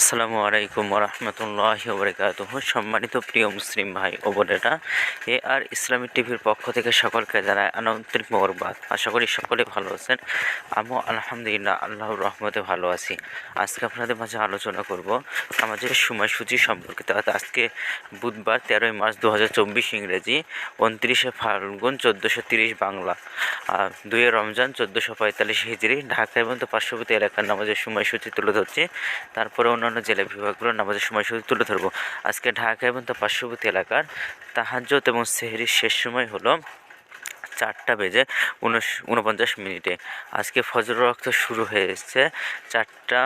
আসসালামু আলাইকুম রহমতুল্লাহ বরকাত সম্মানিত প্রিয় মুসলিম ভাই ও বোনেরা, এ আর ইসলামিক টিভির পক্ষ থেকে সকলকে জানায় আনন্দিক মোরবাদ আশা করি সকলে ভালো আছেন। আমিও আলহামদুলিল্লাহ আল্লাহর রহমতে ভালো আছি। আজকে আপনাদের মাঝে আলোচনা করব আমাদের সময়সূচি সম্পর্কিত। আজকে বুধবার তেরোই মার্চ দু হাজার চব্বিশ ইংরেজি, উনত্রিশে ফাল্গুন চোদ্দোশো তিরিশ বাংলা, আর দুই রমজান চোদ্দোশো পঁয়তাল্লিশ হিজড়ি। ঢাকা এবং পার্শ্ববর্তী এলাকার নামাজের সময়সূচি তুলে ধরছে। তারপরে অন্যান্য জেলা বিভাগগুলোর নামাজের সময়সূচি তুলে ধরবো। আজকে ঢাকা এবং তার পার্শ্ববর্তী এলাকার তাহাজ্জত এবং সেহরির শেষ সময় হলো চারটা বেজে উনপঞ্চাশ মিনিটে। আজকে ফজর রক্ত শুরু হয়েছে চারটা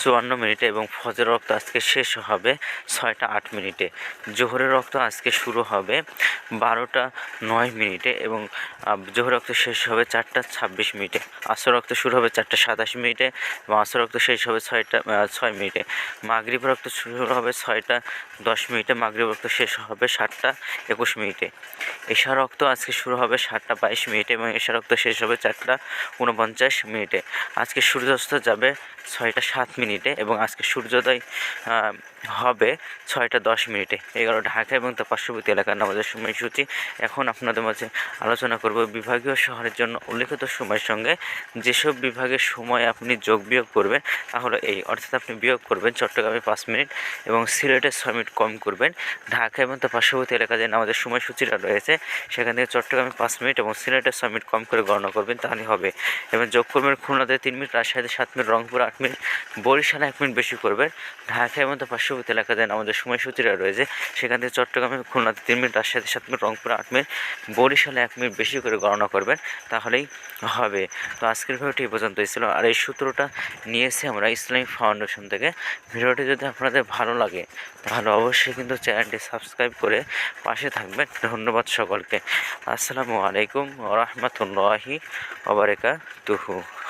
চুয়ান্ন মিনিটে এবং ফজর রক্ত আজকে শেষ হবে ছয়টা আট মিনিটে। জোহরের রক্ত আজকে শুরু হবে বারোটা নয় মিনিটে এবং জোহর রক্ত শেষ হবে চারটা ছাব্বিশ মিনিটে। আসর রক্ত শুরু হবে চারটা সাতাশ মিনিটে এবং আসর রক্ত শেষ হবে ছয়টা ছয় মিনিটে। মাগরিব রক্ত শুরু হবে ছয়টা দশ মিনিটে, মাগরিব রক্ত শেষ হবে সাতটা একুশ মিনিটে। এশা রক্ত আজকে শুরু হবে সাতটা বাইশ মিনিটে এবং এশারক্ত শেষ হবে চারটা উনপঞ্চাশ মিনিটে। আজকে সূর্যাস্ত যাবে ছয়টা সাত মিনিটে এবং আজকে সূর্যোদয় হবে ছয়টা দশ মিনিটে। এগারো ঢাকা এবং তার পার্শ্ববর্তী এলাকার নামাজের সময়সূচি এখন আপনাদের মাঝে আলোচনা করব বিভাগীয় শহরের জন্য উল্লেখিত সময়ের সঙ্গে। যেসব বিভাগের সময় আপনি যোগ বিয়োগ করবেন, তাহলে এই, অর্থাৎ আপনি বিয়োগ করবেন চট্টগ্রামে পাঁচ মিনিট এবং সিলেটে ছয় মিনিট কম করবেন। ঢাকা এবং তার পার্শ্ববর্তী এলাকা যে আমাদের সময়সূচিটা রয়েছে, সেখান থেকে চট্টগ্রামে পাঁচ মিনিট এবং সিলেটে ছয় মিনিট কম করে গণনা করবেন তাহলে হবে। এবং যোগ করবেন খুলনাতে তিন মিনিট, রাজশাহীতে সাত মিনিট, রংপুর আট মিনিট বরিশালে এক মিনিট বেশি করবেন। ঢাকা এবং তার পার্শ্ববর্তী এলাকাতে আমাদের সময়সূচিটা রয়েছে, সেখান থেকে চট্টগ্রামে খুলনাতে তিন মিনিট রাজশাহীতে সাত মিনিট, রংপুরে আট মিনিট, বরিশালে এক মিনিট বেশি করে গণনা করবেন, তাহলেই হবে। তো আজকের ভিডিওটি এই পর্যন্তই ছিল। আর এই সূত্রটা নিয়েছি আমরা ইসলামিক ফাউন্ডেশন থেকে। ভিডিওটি যদি আপনাদের ভালো লাগে, তাহলে অবশ্যই কিন্তু চ্যানেলটি সাবস্ক্রাইব করে পাশে থাকবেন। ধন্যবাদ সকলকে। আসসালামু আলাইকুম রহমতুল্লাহি ওবরাকাতুহু